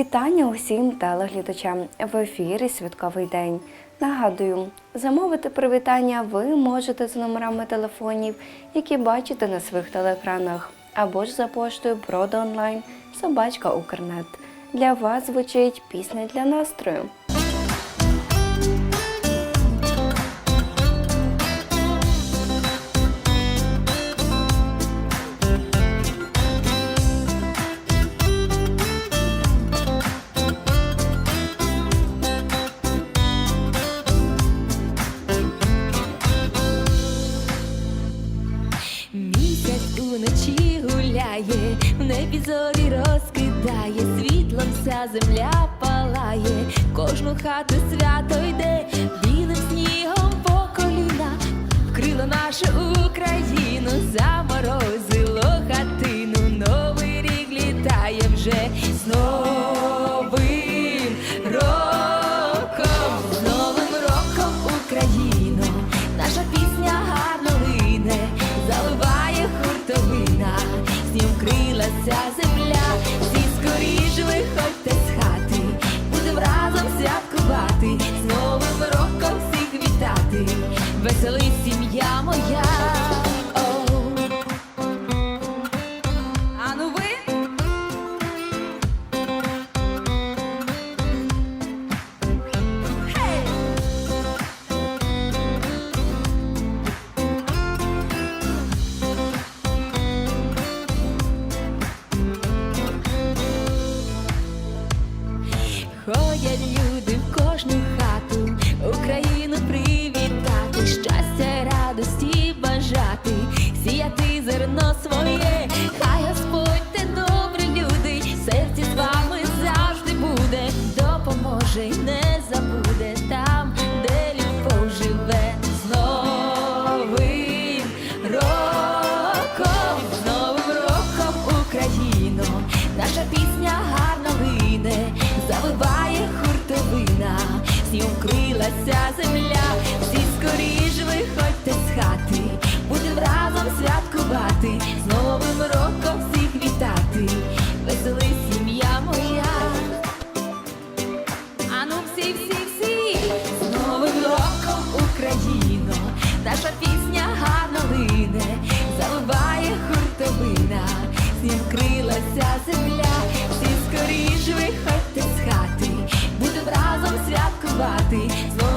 Вітання усім телеглядачам в ефірі Святковий день. Нагадую, замовити привітання ви можете за номерами телефонів, які бачите на своїх телеекранах, або ж за поштою Брода онлайн собачка Укрнет. Для вас звучить пісня для настрою. Зорі розкидає, світлом вся земля палає, кожну хату свято йде, білим снігом по коліна, вкрило нашу Україну, заморозило хатину, новий рік літає вже з крилася земля, всі скоріш виходьте з хати, будем разом святкувати, з новим роком всіх вітати, веселий сім'я моя. Ходять люди в кожну хату, Україну привітати, щастя, радості бажати, сіяти зерно своє, хай Господь те добрі люди, серці з вами завжди буде, допоможе снігом крилася земля, всі скоріш виходьте з хати, будем разом святкувати, з новим роком всіх вітати, весели сім'я моя. Ану всі, всі, всі, з Новим роком Україно, наша пісня гарно лине, заливає хуртовина, снім крилася земля, всі